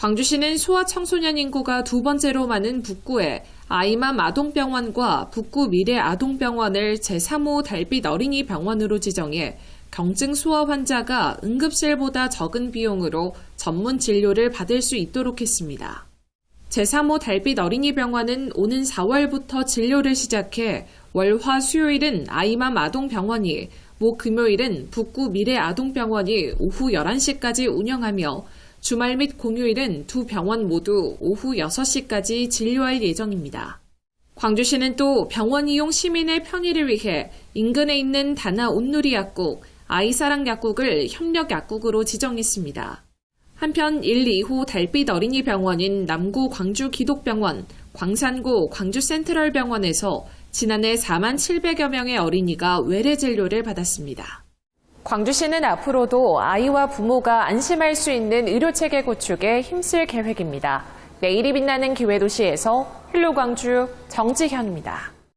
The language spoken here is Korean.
광주시는 소아 청소년 인구가 두 번째로 많은 북구에 아이맘 아동병원과 북구 미래 아동병원을 제3호 달빛 어린이 병원으로 지정해 경증 소아 환자가 응급실보다 적은 비용으로 전문 진료를 받을 수 있도록 했습니다. 제3호 달빛 어린이 병원은 오는 4월부터 진료를 시작해 월화 수요일은 아이맘 아동병원이 목 금요일은 북구 미래 아동병원이 오후 11시까지 운영하며 주말 및 공휴일은 두 병원 모두 오후 6시까지 진료할 예정입니다. 광주시는 또 병원 이용 시민의 편의를 위해 인근에 있는 다나 온누리 약국, 아이사랑 약국을 협력 약국으로 지정했습니다. 한편 1, 2호 달빛 어린이 병원인 남구 광주 기독병원, 광산구 광주 센트럴 병원에서 지난해 4만 700여 명의 어린이가 외래 진료를 받았습니다. 광주시는 앞으로도 아이와 부모가 안심할 수 있는 의료체계 구축에 힘쓸 계획입니다. 내일이 빛나는 기회도시에서 헬로 광주 정지현입니다.